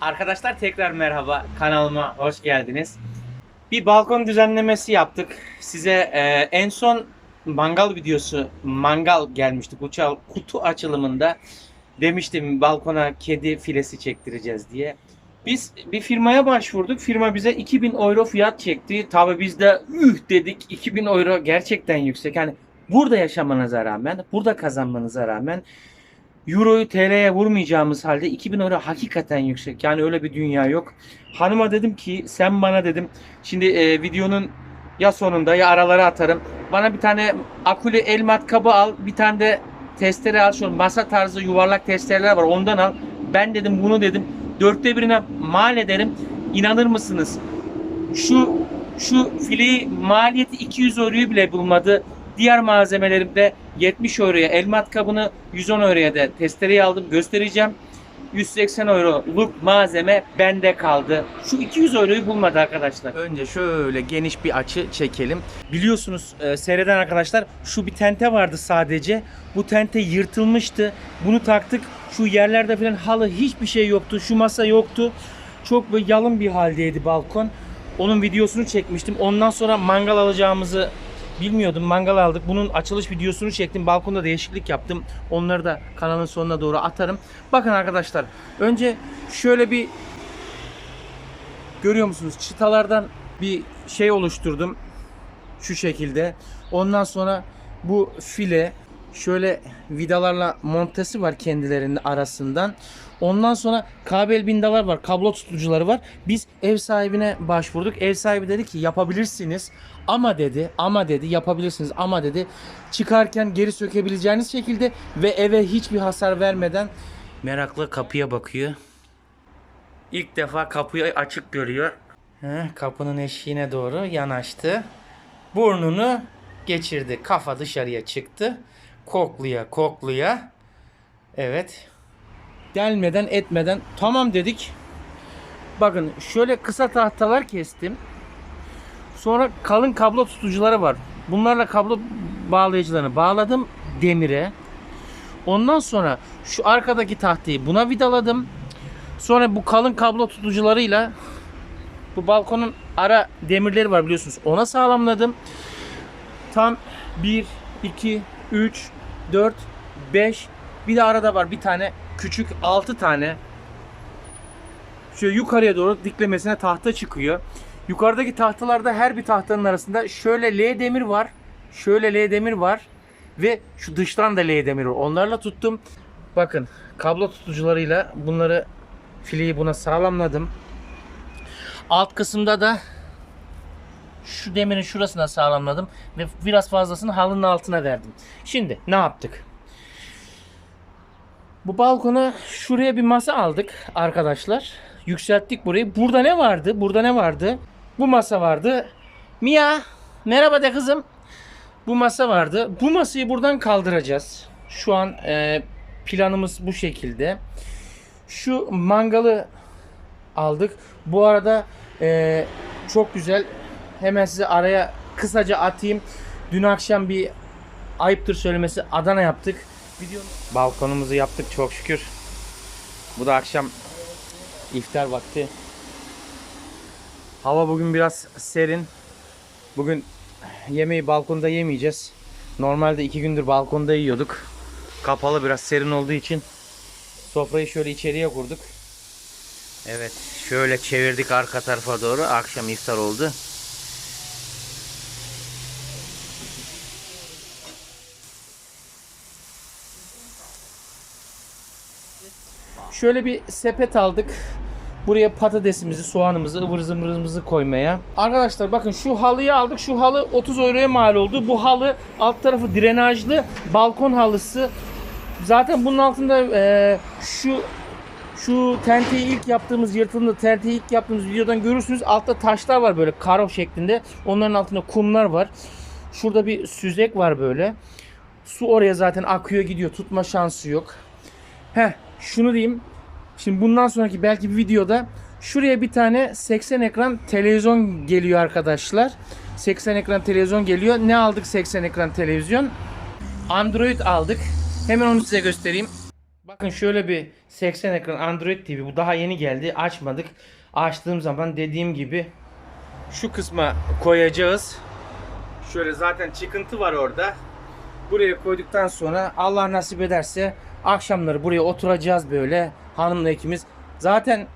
Arkadaşlar tekrar merhaba kanalıma hoş geldiniz. Bir balkon düzenlemesi yaptık. Size e, en son mangal videosu mangal gelmişti kutu, kutu açılımında demiştim balkona kedi filesi çektireceğiz diye. Biz bir firmaya başvurduk. Firma bize 2000 euro fiyat çekti. Tabi biz de üh dedik 2000 euro gerçekten yüksek. Yani burada yaşamanıza rağmen, burada kazanmanıza rağmen Euro'yu TL'ye vurmayacağımız halde 2000 euro hakikaten yüksek. Yani öyle bir dünya yok. Hanıma dedim ki sen bana dedim şimdi e, videonun ya sonunda ya aralara atarım. Bana bir tane akülü el matkabı al. Bir tane de testere al. Şu masa tarzı yuvarlak testereler var. Ondan al. Ben dedim bunu dedim. Dörtte birine mal ederim. İnanır mısınız? Şu şu fileyi maliyeti 200 euroyu bile bulmadı. Diğer malzemelerimde 70 euroya el matkabını 110 euroya da testereyi aldım göstereceğim. 180 euroluk malzeme bende kaldı. Şu 200 euroyu bulmadı arkadaşlar. Önce şöyle geniş bir açı çekelim. Biliyorsunuz e, seyreden arkadaşlar şu bir tente vardı sadece. Bu tente yırtılmıştı. Bunu taktık. Şu yerlerde falan halı hiçbir şey yoktu. Şu masa yoktu. Çok böyle yalın bir haldeydi balkon. Onun videosunu çekmiştim. Ondan sonra mangal alacağımızı bilmiyordum. Mangal aldık. Bunun açılış videosunu çektim. Balkonda değişiklik yaptım. Onları da kanalın sonuna doğru atarım. Bakın arkadaşlar. Önce şöyle bir görüyor musunuz? Çıtalardan bir şey oluşturdum. Şu şekilde. Ondan sonra bu file şöyle vidalarla montesi var kendilerinin arasından. Ondan sonra kabel bindalar var, kablo tutucuları var. Biz ev sahibine başvurduk. Ev sahibi dedi ki yapabilirsiniz. Ama dedi, ama dedi yapabilirsiniz ama dedi çıkarken geri sökebileceğiniz şekilde ve eve hiçbir hasar vermeden meraklı kapıya bakıyor. İlk defa kapıyı açık görüyor. Heh, kapının eşiğine doğru yanaştı. Burnunu geçirdi. Kafa dışarıya çıktı. Kokluya kokluya. Evet. Delmeden etmeden tamam dedik. Bakın şöyle kısa tahtalar kestim. Sonra kalın kablo tutucuları var. Bunlarla kablo bağlayıcılarını bağladım demire. Ondan sonra şu arkadaki tahtayı buna vidaladım. Sonra bu kalın kablo tutucularıyla bu balkonun ara demirleri var biliyorsunuz. Ona sağlamladım. Tam 1, 2, 3, 4, 5 bir de arada var bir tane küçük 6 tane şöyle yukarıya doğru diklemesine tahta çıkıyor. Yukarıdaki tahtalarda her bir tahtanın arasında şöyle L demir var. Şöyle L demir var. Ve şu dıştan da L demir var. Onlarla tuttum. Bakın kablo tutucularıyla bunları fileyi buna sağlamladım. Alt kısımda da şu demirin şurasına sağlamladım ve biraz fazlasını halının altına verdim. Şimdi ne yaptık? Bu balkona şuraya bir masa aldık arkadaşlar. Yükselttik burayı. Burada ne vardı? Burada ne vardı? Bu masa vardı. Mia merhaba de kızım. Bu masa vardı. Bu masayı buradan kaldıracağız. Şu an e, planımız bu şekilde. Şu mangalı aldık. Bu arada e, çok güzel. Hemen size araya kısaca atayım. Dün akşam bir ayıptır söylemesi Adana yaptık. Videonun... Balkonumuzu yaptık çok şükür. Bu da akşam iftar vakti. Hava bugün biraz serin. Bugün yemeği balkonda yemeyeceğiz. Normalde iki gündür balkonda yiyorduk. Kapalı biraz serin olduğu için sofrayı şöyle içeriye kurduk. Evet şöyle çevirdik arka tarafa doğru. Akşam iftar oldu. Şöyle bir sepet aldık. Buraya patatesimizi, soğanımızı, ıvır zıvırımızı koymaya. Arkadaşlar bakın şu halıyı aldık. Şu halı 30 euroya mal oldu. Bu halı alt tarafı drenajlı balkon halısı. Zaten bunun altında e, şu şu tenteyi ilk yaptığımız yırtılımda tenteyi ilk yaptığımız videodan görürsünüz. Altta taşlar var böyle karo şeklinde. Onların altında kumlar var. Şurada bir süzek var böyle. Su oraya zaten akıyor gidiyor. Tutma şansı yok. Heh şunu diyeyim. Şimdi bundan sonraki belki bir videoda şuraya bir tane 80 ekran televizyon geliyor arkadaşlar. 80 ekran televizyon geliyor. Ne aldık 80 ekran televizyon? Android aldık. Hemen onu size göstereyim. Bak Bakın şöyle bir 80 ekran Android TV bu daha yeni geldi. Açmadık. Açtığım zaman dediğim gibi şu kısma koyacağız. Şöyle zaten çıkıntı var orada. Buraya koyduktan sonra Allah nasip ederse akşamları buraya oturacağız böyle hanımla ikimiz. Zaten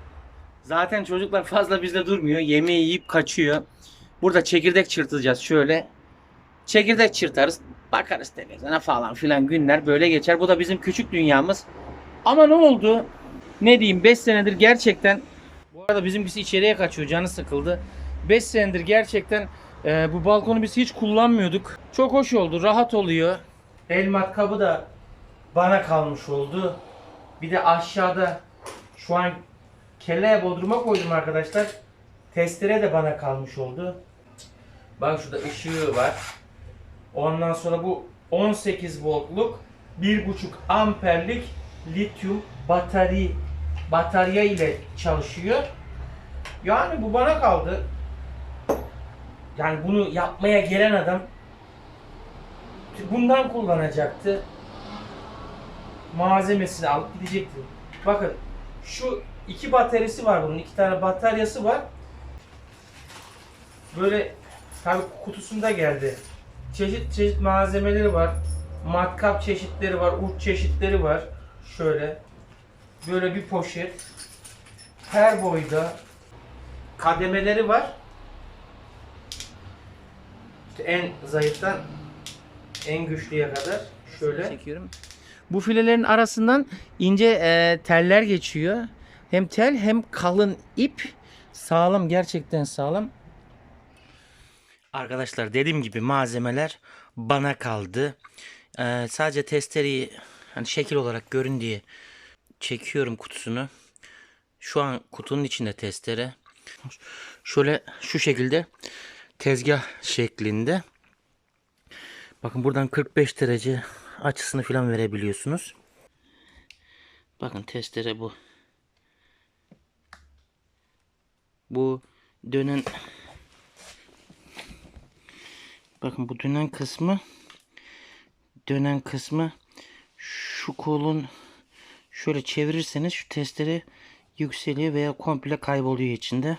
zaten çocuklar fazla bizde durmuyor. Yemeği yiyip kaçıyor. Burada çekirdek çırpacağız şöyle. Çekirdek çırtarız. Bakarız televizyona falan filan günler böyle geçer. Bu da bizim küçük dünyamız. Ama ne oldu? Ne diyeyim 5 senedir gerçekten bu arada bizimkisi içeriye kaçıyor canı sıkıldı. 5 senedir gerçekten e, bu balkonu biz hiç kullanmıyorduk. Çok hoş oldu rahat oluyor. El matkabı da bana kalmış oldu. Bir de aşağıda şu an kelle bodruma koydum arkadaşlar. Testere de bana kalmış oldu. Bak şurada ışığı var. Ondan sonra bu 18 voltluk 1.5 amperlik lityum batarya batarya ile çalışıyor. Yani bu bana kaldı. Yani bunu yapmaya gelen adam bundan kullanacaktı. Malzemesini alıp gidecekti. Bakın şu iki bataryası var bunun. iki tane bataryası var. Böyle tabi kutusunda geldi. Çeşit çeşit malzemeleri var. Matkap çeşitleri var, uç çeşitleri var. Şöyle böyle bir poşet. Her boyda kademeleri var. İşte en zayıftan en güçlüye kadar şöyle çekiyorum. Bu filelerin arasından ince e, teller geçiyor. Hem tel hem kalın ip. Sağlam gerçekten sağlam. Arkadaşlar dediğim gibi malzemeler bana kaldı. Ee, sadece testereyi hani şekil olarak görün diye çekiyorum kutusunu. Şu an kutunun içinde testere. Şöyle şu şekilde tezgah şeklinde. Bakın buradan 45 derece açısını falan verebiliyorsunuz. Bakın testere bu. Bu dönen Bakın bu dönen kısmı dönen kısmı şu kolun şöyle çevirirseniz şu testere yükseliyor veya komple kayboluyor içinde.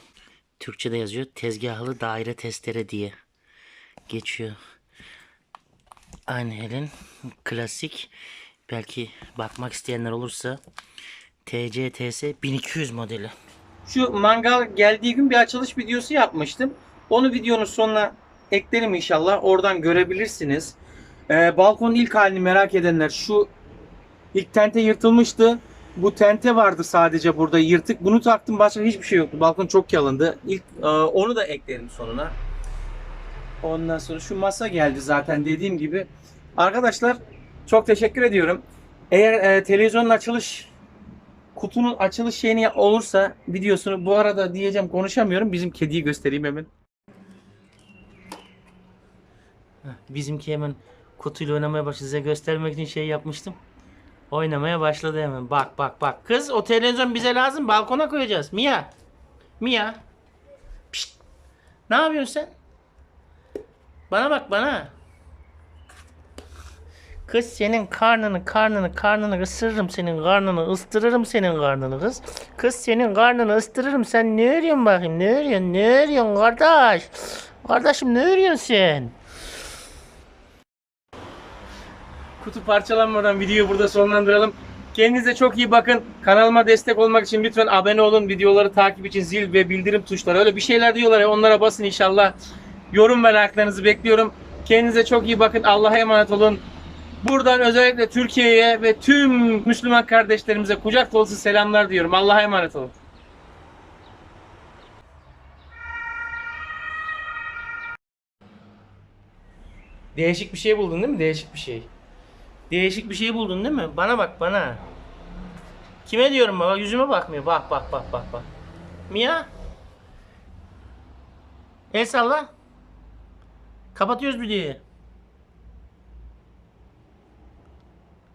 Türkçe'de yazıyor tezgahlı daire testere diye geçiyor. Aynı elin klasik belki bakmak isteyenler olursa TCTS 1200 modeli. Şu mangal geldiği gün bir açılış videosu yapmıştım. Onu videonun sonuna eklerim inşallah. Oradan görebilirsiniz. Ee, balkonun ilk halini merak edenler şu ilk tente yırtılmıştı. Bu tente vardı sadece burada yırtık. Bunu taktım başka hiçbir şey yoktu. Balkon çok yalındı. İlk e, onu da eklerim sonuna. Ondan sonra şu masa geldi zaten dediğim gibi. Arkadaşlar çok teşekkür ediyorum. Eğer e, televizyonun açılış kutunun açılış şeyini olursa videosunu bu arada diyeceğim konuşamıyorum. Bizim kediyi göstereyim hemen. Bizimki hemen kutuyla oynamaya başladı. Size göstermek için şey yapmıştım. Oynamaya başladı hemen. Bak bak bak. Kız o televizyon bize lazım. Balkona koyacağız. Mia. Mia. Pişt. Ne yapıyorsun sen? Bana bak bana. Kız senin karnını karnını karnını ısırırım senin karnını ıstırırım senin karnını kız. Kız senin karnını ıstırırım sen ne örüyorsun bakayım ne örüyorsun ne örüyorsun kardeş. Kardeşim ne örüyorsun sen? Kutu parçalanmadan videoyu burada sonlandıralım. Kendinize çok iyi bakın. Kanalıma destek olmak için lütfen abone olun. Videoları takip için zil ve bildirim tuşları. Öyle bir şeyler diyorlar ya onlara basın inşallah. Yorum ve like'larınızı bekliyorum. Kendinize çok iyi bakın. Allah'a emanet olun. Buradan özellikle Türkiye'ye ve tüm Müslüman kardeşlerimize kucak dolusu selamlar diyorum. Allah'a emanet olun. Değişik bir şey buldun değil mi? Değişik bir şey. Değişik bir şey buldun değil mi? Bana bak bana. Kime diyorum baba? Yüzüme bakmıyor. Bak bak bak bak bak. Mia? El salla. Kapatıyoruz videoyu.